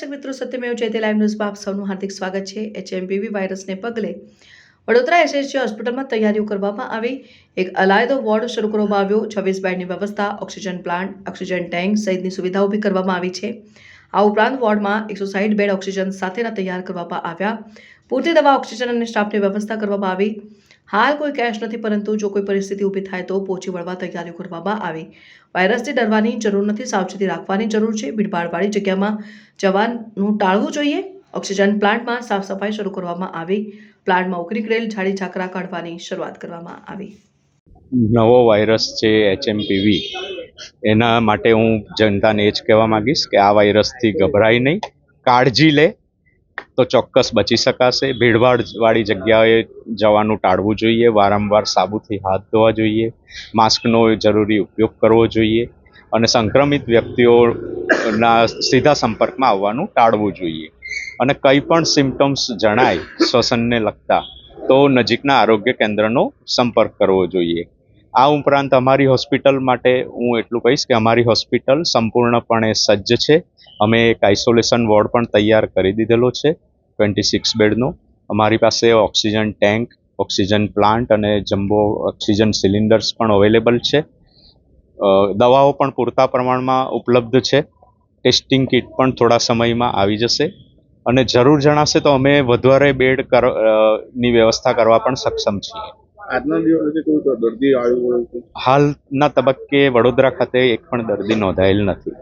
દર્શક મિત્રો, સત્યમેવ જયતે લાઈવ ન્યૂઝમાં આપ સૌનું હાર્દિક સ્વાગત છે. એચએમપીવી વાયરસને પગલે વડોદરા એસએસજી હોસ્પિટલમાં તૈયારીઓ કરવામાં આવી. એક અલાયદો વોર્ડ શરૂ કરવામાં આવ્યો. છવ્વીસ બેડની વ્યવસ્થા, ઓક્સિજન પ્લાન્ટ, ઓક્સિજન ટેન્ક સહિતની સુવિધા ઊભી કરવામાં આવી છે. આ ઉપરાંત વોર્ડમાં એકસો સાઠ બેડ ઓક્સિજન સાથેના તૈયાર કરવામાં આવ્યા. પૂરતી દવા, ઓક્સિજન અને સ્ટાફની વ્યવસ્થા કરવામાં આવી. હાલ કોઈ કેશ નથી, પરંતુ જો કોઈ પરિસ્થિતિ ઊભી થાય તો પહોંચી વળવા તૈયારીઓ કરવામાં આવી. વાયરસથી ડરવાની જરૂર નથી, સાવચેતી રાખવાની જરૂર છે. ભીડભાડવાળી જગ્યામાં જવાનું ટાળવું જોઈએ. ઓક્સિજન પ્લાન્ટમાં સાફ સફાઈ શરૂ કરવામાં આવી. પ્લાન્ટમાં ઉકરી ગયેલ ઝાડી ઝાકરા કાઢવાની શરૂઆત કરવામાં આવી. નવો વાયરસ છે એચએમપીવી. એના માટે હું જનતાને એ જ કહેવા માંગીશ કે આ વાયરસથી ગભરાય નહીં. કાળજી લે. તો ચોક્કસ બચી શકાશે. ભીડભાડવાળી જગ્યાએ જવાનું ટાળવું જોઈએ. વારંવાર સાબુથી હાથ ધોવા જોઈએ. માસ્કનો જરૂરી ઉપયોગ કરવો જોઈએ. અને સંક્રમિત વ્યક્તિઓના સીધા સંપર્કમાં આવવાનું ટાળવું જોઈએ. અને કંઈ પણ સિમ્ટમ્સ જણાય શ્વસનને લગતા, તો નજીકના આરોગ્ય કેન્દ્રનો સંપર્ક કરવો જોઈએ. આ ઉપરાંત અમારી હોસ્પિટલ માટે હું એટલું કહીશ કે અમારી હોસ્પિટલ સંપૂર્ણપણે સજ્જ છે. અમે એક આઇસોલેશન વોર્ડ પણ તૈયાર કરી દીધેલો છે. ટ્વેન્ટી સિક્સ બેડનું. અમારી પાસે ઓક્સિજન ટેન્ક ઓક્સિજન પ્લાન્ટ અને જમ્બો ઓક્સિજન સિલિન્ડર્સ પણ અવેલેબલ છે. દવાઓ પણ પૂરતા પ્રમાણમાં ઉપલબ્ધ છે. ટેસ્ટિંગ કિટ પણ થોડા સમયમાં આવી જશે. અને જરૂર જણાશે તો અમે વધારે બેડની વ્યવસ્થા કરવા પણ સક્ષમ છીએ. હાલના તબક્કે વડોદરા ખાતે એક પણ દર્દી નોંધાયેલ નથી.